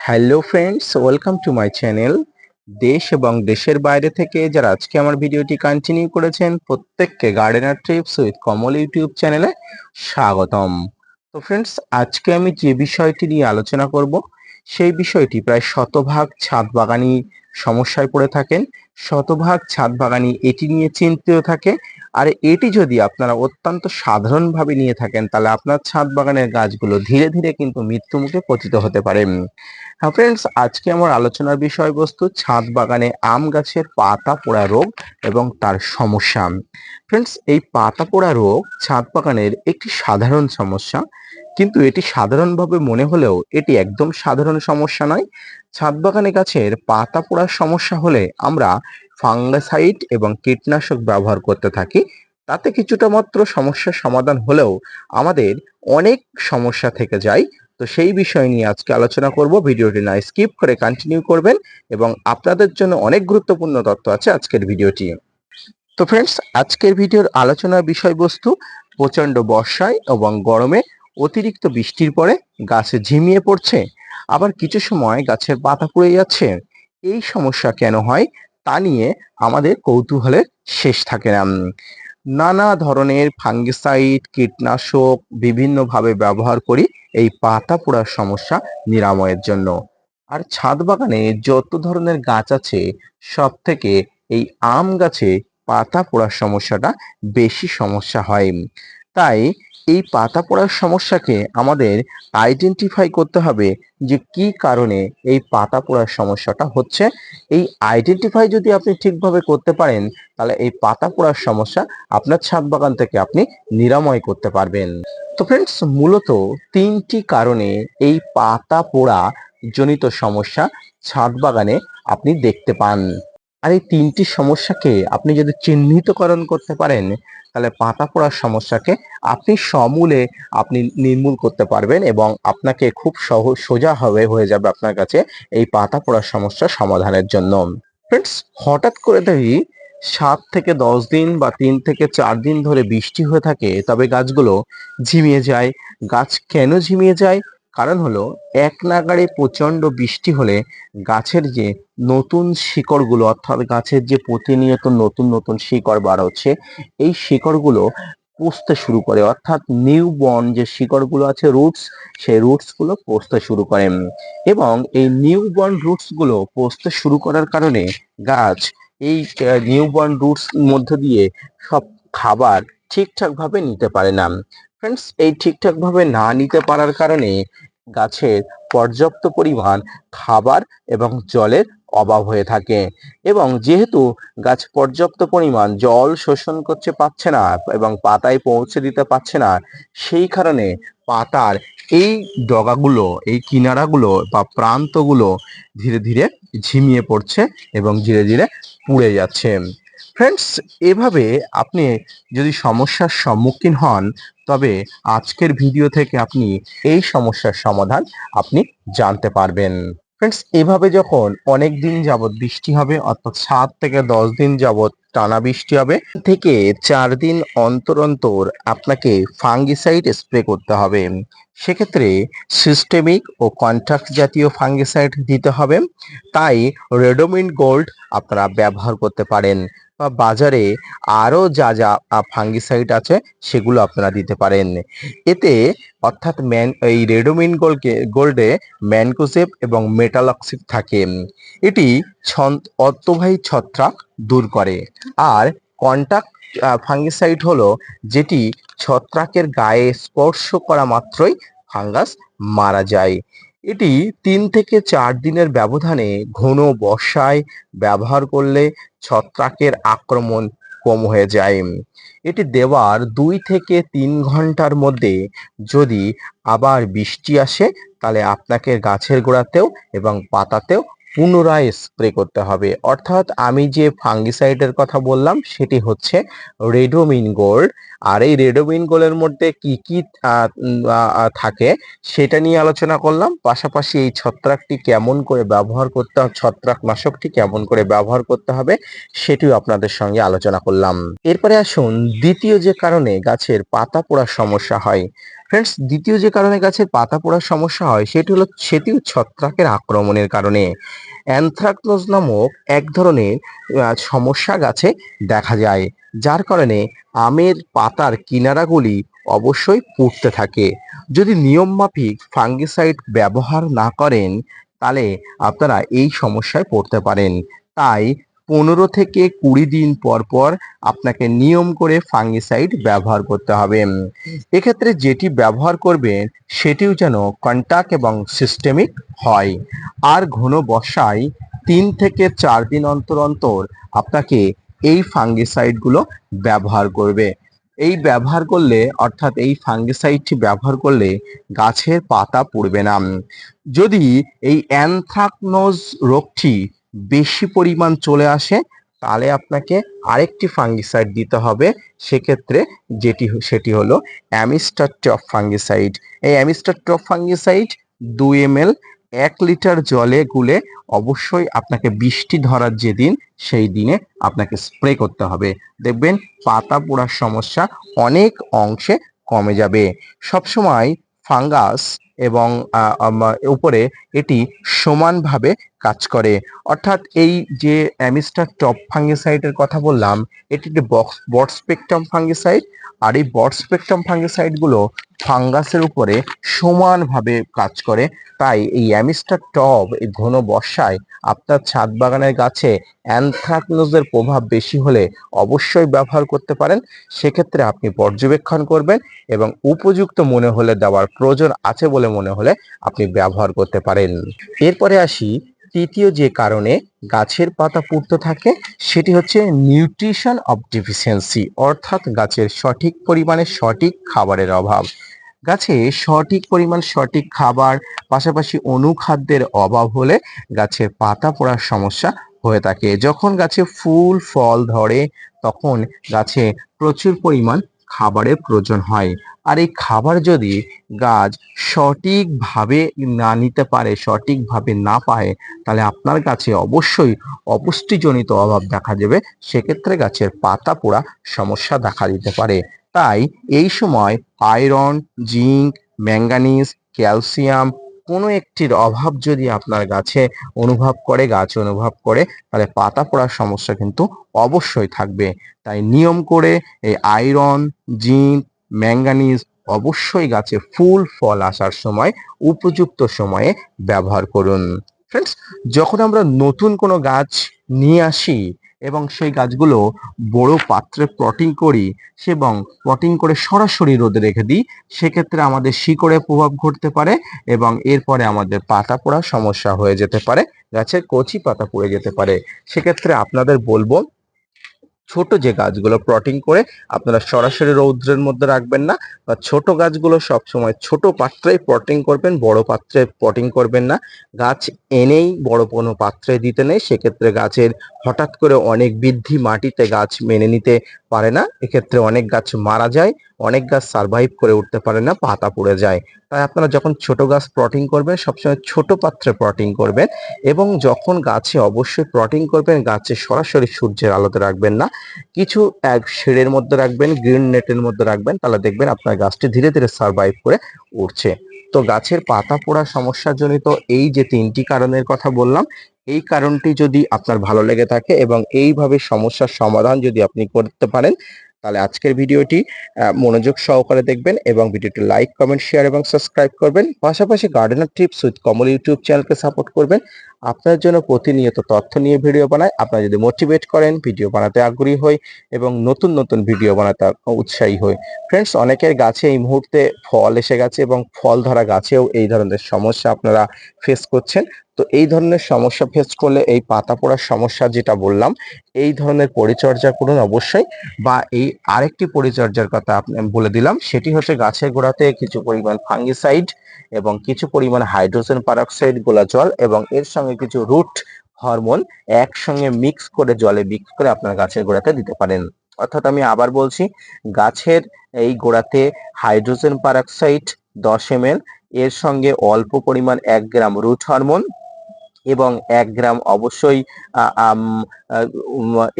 Hello friends welcome to my channel দেশ এবং দেশের বাইরে থেকে যারা আজকে আমার ভিডিওটি কন্টিনিউ করেছেন, প্রত্যেককে gardener trips with Kamal YouTube চ্যানেলে স্বাগতম। তো ফ্রেন্ডস আজকে আমি যে বিষয়টি নিয়ে আলোচনা করব, সেই বিষয়টি প্রায় শতভাগ ছাদ বাগানি সমস্যায় পড়ে থাকেন, শতভাগ ছাদ বাগানি এটি নিয়ে চিন্তিত থাকে। আর এটি যদি আপনারা অত্যন্ত সাধারণভাবে নিয়ে থাকেন, তাহলে আপনার ছাদ বাগানের গাছগুলো ধীরে ধীরে কিন্তু মৃত্যুমুখে পতিত হতে পারে। হ্যাঁ ফ্রেন্ডস আজকে আমার আলোচনার বিষয়বস্তু ছাদ বাগানে আম গাছের পাতা পোড়া রোগ এবং তার সমস্যা। ফ্রেন্ডস এই পাতা পোড়া রোগ ছাদ বাগানের একটি সাধারণ সমস্যা। কিন্তু এটি সাধারণভাবে মনে হলেও এটি একদম সাধারণ সমস্যা নয়। ছাদ বাগানে গাছের পাতা পোড়ার সমস্যা হলে আমরা ফাঙ্গাসাইড এবং কীটনাশক ব্যবহার করতে থাকি। তাতে কিছুটা মাত্র সমস্যার সমাধান হলেও আমাদের অনেক সমস্যা থেকে যায়। তো সেই বিষয় নিয়ে আজকে আলোচনা করব। ভিডিওটি না স্কিপ করে কন্টিনিউ করবেন এবং আপনাদের জন্য অনেক গুরুত্বপূর্ণ তথ্য আছে আজকের ভিডিওটি। তো ফ্রেন্ডস আজকের ভিডিওর আলোচনার বিষয়বস্তু প্রচণ্ড বর্ষায় এবং গরমে অতিরিক্ত বৃষ্টির পরে গাছে ঝিমিয়ে পড়ছে। আবার কিছু সময় গাছের পাতা পড়ে যাচ্ছে। এই সমস্যা কেন হয় তা নিয়ে আমাদের কৌতূহলের শেষ থাকে না। নানা ধরনের ফাঙ্গিসাইড, কীটনাশক বিভিন্নভাবে ব্যবহার করি এই পাতা পোড়ার সমস্যা নিরাময়ের জন্য। আর ছাদ বাগানে যত ধরনের গাছ আছে সব থেকে এই আম গাছে পাতা পোড়ার সমস্যাটা বেশি সমস্যা হয়। তাই এই পাতা পোড়ার সমস্যাকে আমাদের আইডেন্টিফাই করতে হবে যে কি কারণে এই পাতা পোড়ার সমস্যাটা হচ্ছে। এই আইডেন্টিফাই যদি আপনি ঠিকভাবে করতে পারেন, তাহলে এই পাতা পোড়ার সমস্যা আপনার ছাদ বাগান থেকে আপনি নিরাময় করতে পারবেন। তো ফ্রেন্ডস মূলত তিনটি কারণে এই পাতা পোড়া জনিত সমস্যা ছাদ বাগানে আপনি দেখতে পান। আর এই তিনটি সমস্যাকে আপনি যদি চিহ্নিতকরণ করতে পারেন, তাহলে পাতা পোড়ার সমস্যাকে আপনি সমূলে আপনি নির্মূল করতে পারবেন এবং আপনাকে খুব সহজ সোজা হবে, হয়ে যাবে আপনার কাছে এই পাতা পোড়ার সমস্যা সমাধানের জন্য। ফ্রেন্ডস হঠাৎ করে দেখি সাত থেকে দশ দিন বা তিন থেকে চার দিন ধরে বৃষ্টি হয়ে থাকে, তবে গাছগুলো ঝিমিয়ে যায়। গাছ কেন ঝিমিয়ে যায়? কারণ হলো, এক নাগাড়ে প্রচণ্ড বৃষ্টি হলে গাছের যে নতুন শিকড়গুলো, অর্থাৎ গাছের যে প্রতিনিয়ত নতুন নতুন শিকড় বার হচ্ছে, এই শিকড়গুলো পচতে শুরু করে। অর্থাৎ নিউ বর্ন যে শিকড়গুলো আছে রুটস সেই রুটসগুলো পচতে শুরু করে। এবং এই নিউ বর্ন রুটসগুলো পচতে শুরু করার কারণে গাছ এই নিউ বর্ন রুটস মধ্য দিয়ে সব খাবার ঠিকঠাক ভাবে নিতে পারে না। ফ্রেন্ডস এই ঠিকঠাক ভাবে না নিতে পারার কারণে গাছের পর্যাপ্ত পরিমাণ খাবার এবং জলের অভাব হয়ে থাকে। এবং যেহেতু গাছ পর্যাপ্ত পরিমাণ জল শোষণ করতে পারছে না এবং পাতায় পৌঁছে দিতে পারছে না, সেই কারণে পাতার এই ডগাগুলো, এই কিনারাগুলো বা প্রান্তগুলো ধীরে ধীরে ঝিমিয়ে পড়ছে এবং ধীরে ধীরে পুড়ে যাচ্ছে। ফ্রেন্ডস এভাবে আপনি যদি সমস্যার সম্মুখীন হন, তবে আজকের ভিডিও থেকে আপনি এই সমস্যার সমাধান আপনি জানতে পারবেন। ফ্রেন্ডস এভাবে যখন অনেক দিন যাবৎ বৃষ্টি হবে, অর্থাৎ সাত থেকে দশ দিন যাবৎ টানা বৃষ্টি হবে থেকে চার দিন অন্তর অন্তর আপনাকে ফাঙ্গিসাইড স্প্রে করতে হবে। সেক্ষেত্রে সিস্টেমিক ও কন্ট্রাক্ট জাতীয় ফাঙ্গিসাইড দিতে হবে। তাই রেডোমিন গোল্ড আপনারা ব্যবহার করতে পারেন। বা বাজারে আরও যা যা ফাঙ্গিসাইড আছে, সেগুলো আপনারা দিতে পারেন। এতে অর্থাৎ ম্যান, এই রেডোমিন গোল্ডকে গোল্ডে ম্যানকোসেপ এবং মেটালক্সিক থাকে। এটি অর্থবাহী ছত্রাক দূর করে। আর কন্টাক্ট ফাঙ্গিসাইড হলো যেটি ছত্রাকের গায়ে স্পর্শ করা মাত্রই ফাঙ্গাস মারা যায়। এটি তিন থেকে চার দিনের ব্যবধানে ঘন বর্ষায় ব্যবহার করলে ছত্রাকের আক্রমণ কম হয়ে যায়। এটি দেওয়ার দুই থেকে তিন ঘণ্টার মধ্যে যদি আবার বৃষ্টি আসে, তাহলে আপনাকে গাছের গোড়াতেও এবং পাতাতেও পুনরায় স্প্রে করতে হবে। অর্থাৎ আমি যে ফাঙ্গিসাইডের কথা বললাম, সেটি হচ্ছে রেডোমিন গোল্ড আর এই রেডোমিন গোল্ডের মধ্যে কি কি থাকে, সেটা নিয়ে আলোচনা করলাম। পাশাপাশি এই ছত্রাকটি কেমন করে ব্যবহার করতে হবে ছত্রাক নাশকটি কেমন করে ব্যবহার করতে হবে, সেটিও আপনাদের সঙ্গে আলোচনা করলাম। এরপরে আসুন দ্বিতীয় যে কারণে গাছের পাতা পোড়ার সমস্যা হয় ফ্রেন্ডস দ্বিতীয় যে কারণে গাছের পাতা পোড়ার সমস্যা হয়, সেটি হলো সেটিও ছত্রাকের আক্রমণের কারণে। অ্যানথ্রাকনোজ নামক এক ধরনের সমস্যা গাছে দেখা যায়, যার কারণে আমের পাতার কিনারাগুলি অবশ্যই পুড়তে থাকে। যদি নিয়ম মাফিক ফাঙ্গিসাইড ব্যবহার না করেন, তাহলে আপনারা এই সমস্যায় পড়তে পারেন। তাই পনেরো থেকে কুড়ি দিন পর পর আপনাকে নিয়ম করে ফাঙ্গিসাইড ব্যবহার করতে হবে। এক্ষেত্রে যেটি ব্যবহার করবেন, সেটিও যেন কন্টাক্ট এবং সিস্টেমিক হয়। আর ঘন বর্ষায় তিন থেকে চার দিন অন্তর অন্তর আপনাকে এই ফাঙ্গিসাইডগুলো ব্যবহার করবে। এই ব্যবহার করলে, অর্থাৎ এই ফাঙ্গিসাইডটি ব্যবহার করলে গাছের পাতা পড়বে না। যদি এই অ্যানথ্রাকনোজ রোগটি বেশি পরিমাণ চলে আসে, তাহলে আপনাকে আরেকটি ফাঙ্গিসাইড দিতে হবে। সেক্ষেত্রে যেটি সেটি হলো অ্যামিস্টার টপ ফাঙ্গিসাইড এই অ্যামিস্টার টপ ফাঙ্গিসাইড দুই এম এল এক লিটার জলে গুলে অবশ্যই আপনাকে বৃষ্টি ধরার যে দিন, সেই দিনে আপনাকে স্প্রে করতে হবে। দেখবেন পাতা পোড়ার সমস্যা অনেক অংশে কমে যাবে। সবসময় ফাঙ্গাস এবং উপরে এটি সমানভাবে কাজ করে। অর্থাৎ এই যে, অ্যামিস্টার টপ ফাঙ্গিসাইডের কথা বললাম, এটি একটি বক্স, বট স্পেকট্রাম ফাঙ্গিসাইড। আর এই বট স্পেকট্রাম ফাঙ্গিসাইডগুলো ফাঙ্গাসের উপরে সমানভাবে কাজ করে। তাই এই অ্যামিস্টার টব, এই ঘন বর্ষায় আপনার ছাদ বাগানের গাছে অ্যানথ্রাকনোজের প্রভাব বেশি হলে অবশ্যই ব্যবহার করতে পারেন। সেক্ষেত্রে আপনি পর্যবেক্ষণ করবেন এবং উপযুক্ত মনে হলে দেওয়ার প্রয়োজন আছে বলে মনে হলে আপনি ব্যবহার করতে পারেন। এরপরে আসি তৃতীয় যে কারণে গাছের পাতা পুড়তে থাকে, সেটি হচ্ছে নিউট্রিশন অফ ডিফিসিয়েন্সি, অর্থাৎ গাছের সঠিক পরিমাণে সঠিক খাবারের অভাব। গাছে সঠিক পরিমাণ সঠিক খাবার, পাশাপাশি অনুখাদ্যের অভাব হলে গাছের পাতা পড়ার সমস্যা হয়ে থাকে। যখন গাছে ফুল, ফল ধরে, তখন গাছে প্রচুর পরিমাণ খাবারের প্রয়োজন হয়। আর এই খাবার যদি গাছ সঠিকভাবে না নিতে পারে, সঠিকভাবে না পায়, তাহলে আপনার গাছে অবশ্যই অপুষ্টিজনিত অভাব দেখা যাবে সেক্ষেত্রে গাছের পাতা পোড়া সমস্যা দেখা দিতে পারে। তাই এই সময় আয়রন, জিঙ্ক, ম্যাঙ্গানিজ, ক্যালসিয়াম কোনো একটির অভাব যদি আপনার গাছে অনুভব করে, গাছ অনুভব করে, তাহলে পাতা পোড়ার সমস্যা কিন্তু অবশ্যই থাকবে। তাই নিয়ম করে এই আয়রন, জিঙ্ক ম্যাঙ্গানিজ অবশ্যই গাছে ফুল, ফল আসার সময়, উপযুক্ত সময়ে ব্যবহার করুন। ফ্রেন্ডস যখন আমরা নতুন কোনো গাছ নিয়ে আসি এবং সেই গাছগুলো বড় পাত্রে প্লটিং করি এবং প্লটিং করে সরাসরি রোদে রেখে দিই, সেক্ষেত্রে আমাদের শিকড়ে প্রভাব ঘটতে পারে এবং এরপরে আমাদের পাতা পোড়ার সমস্যা হয়ে যেতে পারে গাছের কচি পাতা পড়ে যেতে পারে। সেক্ষেত্রে আপনাদের বলব ছোট যে গাছগুলো প্লটিং করে আপনারা সরাসরি রৌদ্রের মধ্যে রাখবেন না বা ছোট গাছগুলো সবসময় ছোট পাত্রে পটিং করবেন, বড় পাত্রে পটিং করবেন না। গাছ এনেই বড় কোনো পাত্রে দিতে নেই, সেক্ষেত্রে গাছের হঠাৎ করে অনেক বৃদ্ধি মাটিতে গাছ মেনে নিতে পারে না। এক্ষেত্রে অনেক গাছ মারা যায় অনেক গাছ সার্ভাইভ করে উঠতে পারে না, পাতা পড়ে যায়। তাই আপনারা যখন ছোট গাছ প্লটিং করবেন, সবসময় ছোট পাত্রে প্লটিং করবেন এবং যখন গাছে অবশ্যই প্লটিং করবেন, গাছে সরাসরি সূর্যের আলোতে রাখবেন না। কিছু এক শেডের মধ্যে রাখবেন গ্রিন নেটের মধ্যে রাখবেন, তাহলে দেখবেন আপনার গাছটি ধীরে ধীরে সার্ভাইভ করে উঠছে। তো গাছের পাতা পোড়া সমস্যাজনিত এই যে তিনটি কারণের কথা বললাম, এই কারণটি যদি আপনার ভালো লেগে থাকে এবং এইভাবে সমস্যার সমাধান যদি আপনি করতে পারেন তাহলে আজকের ভিডিওটি মনোযোগ সহকারে দেখবেন এবং ভিডিওটি লাইক কমেন্ট শেয়ার এবং সাবস্ক্রাইব করবেন। পাশাপাশি gardener tips with Kamal YouTube চ্যানেলকে সাপোর্ট করবেন। আপনার জন্য প্রতিনিয়ত তথ্য নিয়ে ভিডিও বানায় আপনারা যদি মোটিভেট করেন, ভিডিও বানাতে আগ্রহী হই এবং নতুন নতুন ভিডিও বানাতে উৎসাহী হই। ফ্রেন্ডস অনেকের গাছে এই মুহূর্তে ফল এসে গেছে এবং ফল ধরা গাছেও এই ধরনের সমস্যা আপনারা ফেস করছেন। তো এই ধরনের সমস্যা ফেস করলে এই পাতা পোড়ার সমস্যা যেটা বললাম, এই ধরনের পরিচর্যা করুন অবশ্যই বা এই আরেকটি পরিচর্যার কথা বলে দিলাম। সেটি হচ্ছে গাছের গোড়াতে কিছু পরিমাণ ফাঙ্গিসাইড এবং কিছু পরিমাণ হাইড্রোজেন পারঅক্সাইড গোলা জল এবং এর সঙ্গে কিছু রুট হরমোন একসঙ্গে মিক্স করে জলে মিক্স করে আপনার গাছের গোড়াতে দিতে পারেন। অর্থাৎ আমি আবার বলছি, গাছের এই গোড়াতে হাইড্রোজেন পারঅক্সাইড দশ এম এর সঙ্গে অল্প পরিমাণ এক গ্রাম রুট হরমোন এবং এক গ্রাম অবশ্যই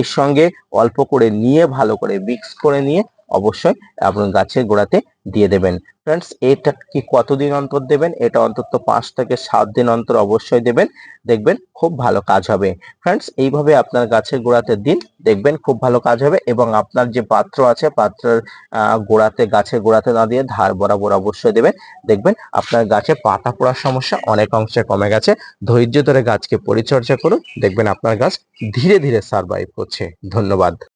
এর সঙ্গে অল্প করে নিয়ে ভালো করে মিক্স করে নিয়ে অবশ্যই আপনার গাছের গোড়াতে দিয়ে দেবেন। ফ্রেন্ডস এটা কি কতদিন অন্তর দেবেন? এটা অন্তত পাঁচ থেকে সাত দিন অন্তর অবশ্যই দেবেন। দেখবেন খুব ভালো কাজ হবে। ফ্রেন্ডস এইভাবে আপনার গাছের গোড়াতে দিন, দেখবেন খুব ভালো কাজ হবে এবং আপনার যে পাত্র আছে, পাত্রের গোড়াতে, গাছের গোড়াতে না দিয়ে ধার বরাবর অবশ্যই দেবেন। দেখবেন আপনার গাছে পাতা পড়ার সমস্যা অনেক অংশে কমে গেছে। ধৈর্য ধরে গাছকে পরিচর্যা করুন। দেখবেন আপনার গাছ ধীরে ধীরে সার্ভাইভ করছে। ধন্যবাদ।